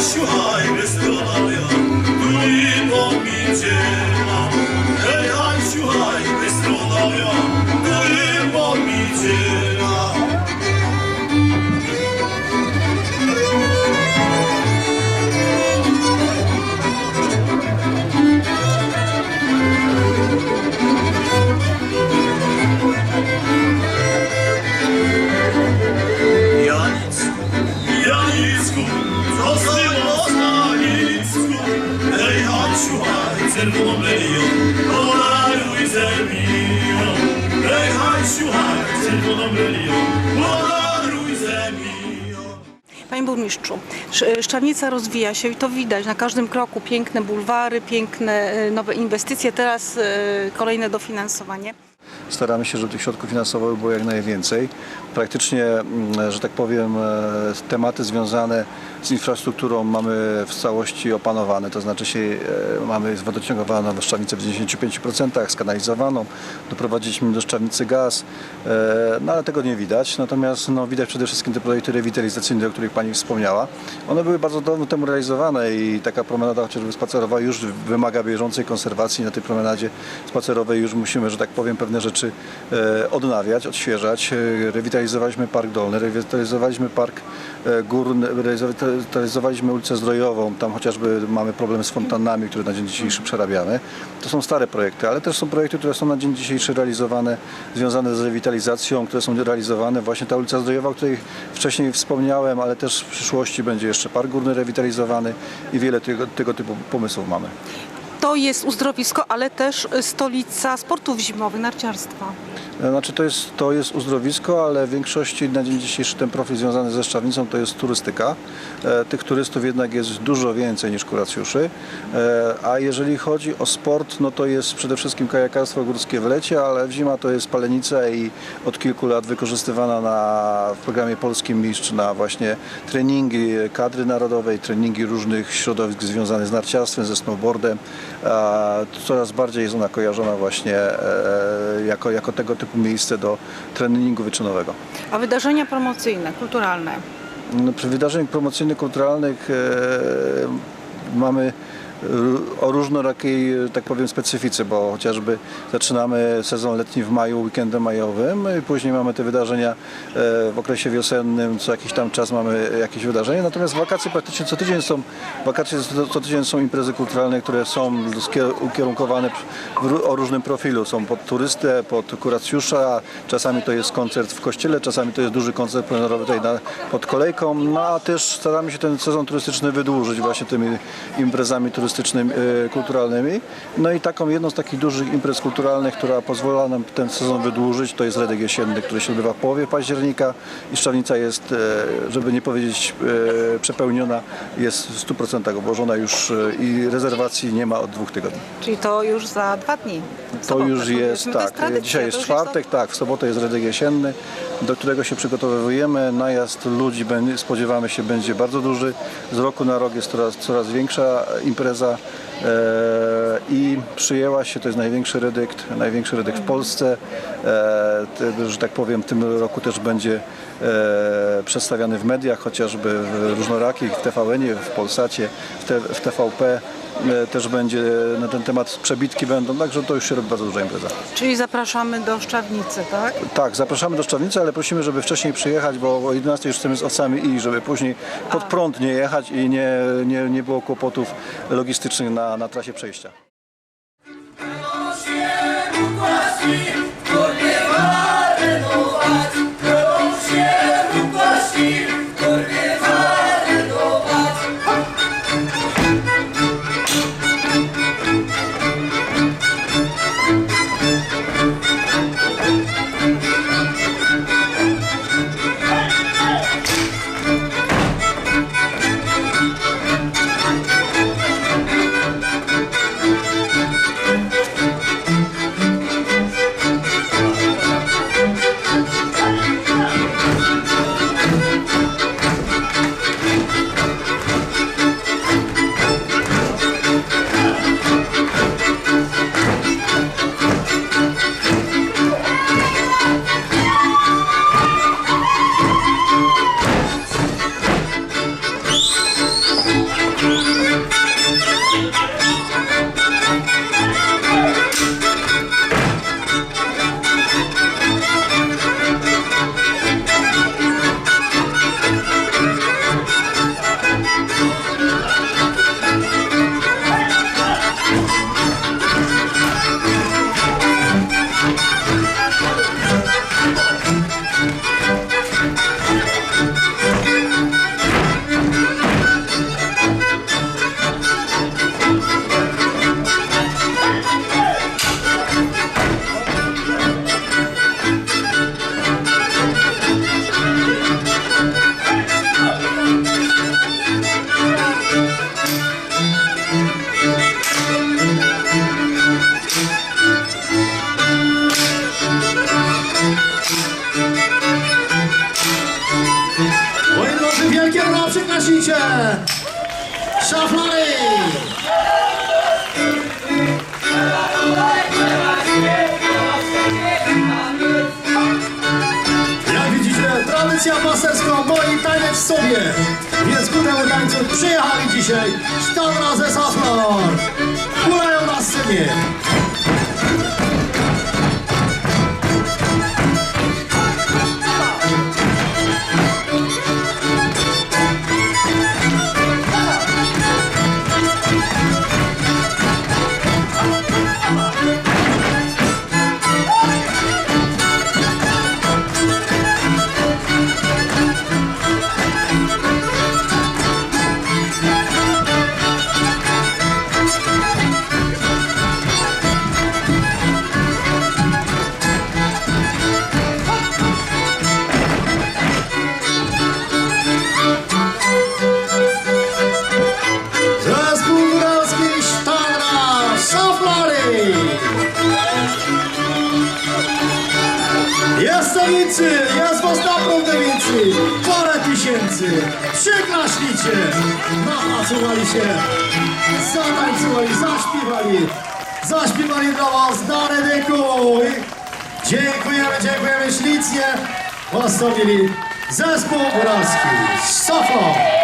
sure. Lelią, polaruj ze miną. Hej, Hasiu, haj, czerwoną lelią, polaruj ze miną. Panie burmistrzu, Sz- Szczawnica rozwija się i to widać na każdym kroku. Piękne bulwary, piękne e, nowe inwestycje, teraz e, kolejne dofinansowanie. Staramy się, żeby tych środków finansowych było jak najwięcej. Praktycznie, mm, że tak powiem, e, tematy związane z infrastrukturą mamy w całości opanowane, to znaczy się e, mamy wodociągowaną w Szczawnicy w 95%, skanalizowaną, doprowadziliśmy do Szczawnicy gaz, e, no ale tego nie widać. Natomiast no, widać przede wszystkim te projekty rewitalizacyjne, o których Pani wspomniała. One były bardzo dawno temu realizowane i taka promenada chociażby spacerowa już wymaga bieżącej konserwacji. Na tej promenadzie spacerowej już musimy, że tak powiem, pewne rzeczy e, odnawiać, odświeżać. Rewitalizowaliśmy Park Dolny, rewitalizowaliśmy Park e, Górny, rewitalizowaliśmy ulicę Zdrojową. Tam chociażby mamy problem z fontannami, które na dzień dzisiejszy przerabiamy. To są stare projekty, ale też są projekty, które są na dzień dzisiejszy realizowane, związane z rewitalizacją, które są realizowane. Właśnie ta ulica Zdrojowa, o której wcześniej wspomniałem, ale też w przyszłości będzie jeszcze Park Górny rewitalizowany i wiele tego, tego typu pomysłów mamy. To jest uzdrowisko, ale też stolica sportów zimowych, narciarstwa. Znaczy to jest, to jest uzdrowisko, ale w większości na dzień dzisiejszy ten profil związany ze Szczawnicą to jest turystyka. E, tych turystów jednak jest dużo więcej niż kuracjuszy. E, a jeżeli chodzi o sport, no to jest przede wszystkim kajakarstwo górskie w lecie, ale w zima to jest palenica i od kilku lat wykorzystywana na, w programie Polskim Mistrz na właśnie treningi kadry narodowej, treningi różnych środowisk związanych z narciarstwem, ze snowboardem. Coraz bardziej jest ona kojarzona właśnie e, jako, jako tego typu miejsce do treningu wyczynowego. A wydarzenia promocyjne, kulturalne. No, Przy wydarzeniach promocyjnych, kulturalnych e, mamy o różnorakiej, e, tak powiem, specyfice, bo chociażby zaczynamy sezon letni w maju, weekendem majowym i później mamy te wydarzenia e, w okresie wiosennym, co jakiś tam czas mamy jakieś wydarzenia, natomiast wakacje praktycznie co tydzień są, wakacje co, tydzień są imprezy kulturalne, które są ukierunkowane o różnym profilu, są pod turystę, pod kuracjusza, czasami to jest koncert w kościele, czasami to jest duży koncert plenerowy tutaj na, pod kolejką, no a też staramy się ten sezon turystyczny wydłużyć właśnie tymi imprezami turystycznymi, e, kulturalnymi. No i taką jedną z takich dużych imprez kulturalnych, która pozwala nam ten sezon wydłużyć, to jest Redek Jesienny, który się odbywa w połowie października i Szczawnica jest, e, żeby nie powiedzieć e, przepełniona, jest w 100% obłożona już i rezerwacji nie ma od dwóch tygodni. Czyli to już za dwa dni. W To już jest, To tak. tradycja, Dzisiaj to jest czwartek, tak. W sobotę jest Redek Jesienny, do którego się przygotowujemy. Najazd ludzi spodziewamy się będzie bardzo duży. Z roku na rok jest coraz, coraz większa impreza. E, I przyjęła się, to jest największy redykt, największy redykt w Polsce. E, że tak powiem, w tym roku też będzie e, przedstawiany w mediach, chociażby w różnorakich, w TVN-ie, w Polsacie, w, TVP. E, Też będzie na ten temat przebitki będą, także to już się robi bardzo duża impreza. Czyli zapraszamy do Szczawnicy, tak? Tak, zapraszamy do Szczawnicy, ale prosimy, żeby wcześniej przyjechać, bo o 11 już chcemy z owcami i żeby później pod prąd nie jechać i nie, nie, nie było kłopotów logistycznych na, na trasie przejścia. Szaflary! Jak widzicie, tradycja pasterska moi tańec w sobie. Więc ku temu tańcu przyjechali dzisiaj sztabra ze Saflar. Ulają na scenie. Przyklaśnijcie! Napracowali się! Zatańcowali, zaśpiewali! Zaśpiewali dla was na Redyku! Dziękujemy, dziękujemy ślicznie! Postawili zespół góralski Szaflar!